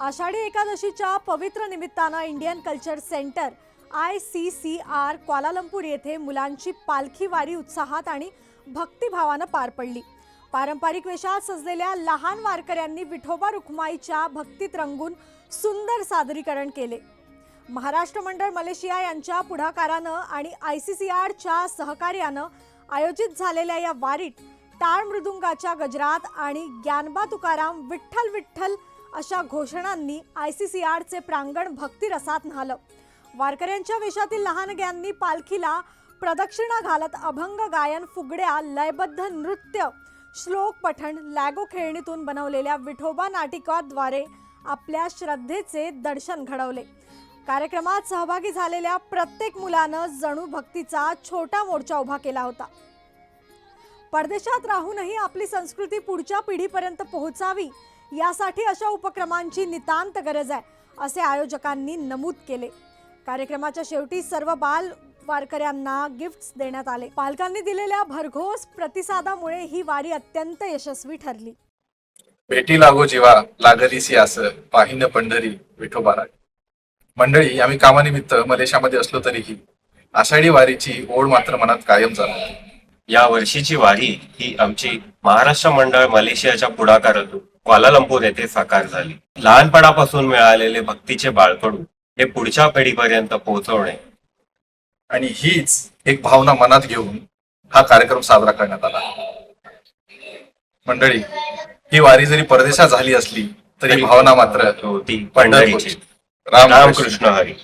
आषाढी एकादशीच्या पवित्र निमित्तानं Indian culture centre I C C R Kuala Lumpur येथे मुलांची पालखी वारी उत्साहात आणि भक्तिभावानं पार पडली. पारंपरिक वेशात सजलेल्या लहान वारकऱ्यांनी विठोबा रुक्माईच्या भक्तीत रंगून सुंदर सादरीकरण केले. महाराष्ट्र मंडळ मलेशिया यांच्या पुढाकारानं आणि आय सी सी आरच्या सहकार्यानं आयोजित झालेल्या या वारीत टाळ मृदुंगाच्या गजरात आणि ज्ञानबा तुकाराम विठ्ठल विठ्ठल अशा घोषणांनी आय सी सी आरचे प्रांगण भक्तिरसात न्हालं. वारकऱ्यांच्या वेशातील लहानग्यांनी पालखीला प्रदक्षिणा घालत अभंग गायन फुगड्या लयबद्ध नृत्य श्लोक पठण लॅगो खेळणीतून बनवलेल्या विठोबा नाटिकाद्वारे आपल्या श्रद्धेचे दर्शन घडवले. कार्यक्रमात सहभागी झालेल्या प्रत्येक मुलानं जणू भक्तीचा छोटा मोर्चा उभा केला होता. परदेशात राहूनही आपली संस्कृती पुढच्या पिढीपर्यंत पोहोचावी यासाठी अशा उपक्रमांची नितांत गरज आहे असे आयोजकांनी नमूद केले. कार्यक्रमाच्या शेवटी सर्व बाल वारकऱ्यांना गिफ्ट्स देण्यात आले. पालकांनी दिलेल्या भरघोस प्रतिसादामुळे ही वारी अत्यंत यशस्वी ठरली. भेटी लागो जीवा लागलीसी असं पाहिन पंढरी विठोबारा मंडळी आम्ही कामानिमित्त मलेशियामध्ये असलो तरीही आषाढी वारीची ओढ मात्र मनात कायम जाणवते. या वर्षीची वारी ही आमची महाराष्ट्र मंडळ मलेशियाच्या पुढाकारातून क्वालालंपूर येथे साकार झाली. लहानपणापासून मिळालेले भक्तीचे बाळकडू हे पुढच्या पिढीपर्यंत पोहोचवणे. आणि हीच एक भावना मनात घेऊन हा कार्यक्रम साजरा करण्यात आला. मंडळी ही वारी जरी परदेशात झाली असली तरी भावना मात्र होती पंढरीची. राम रामकृष्ण हरी.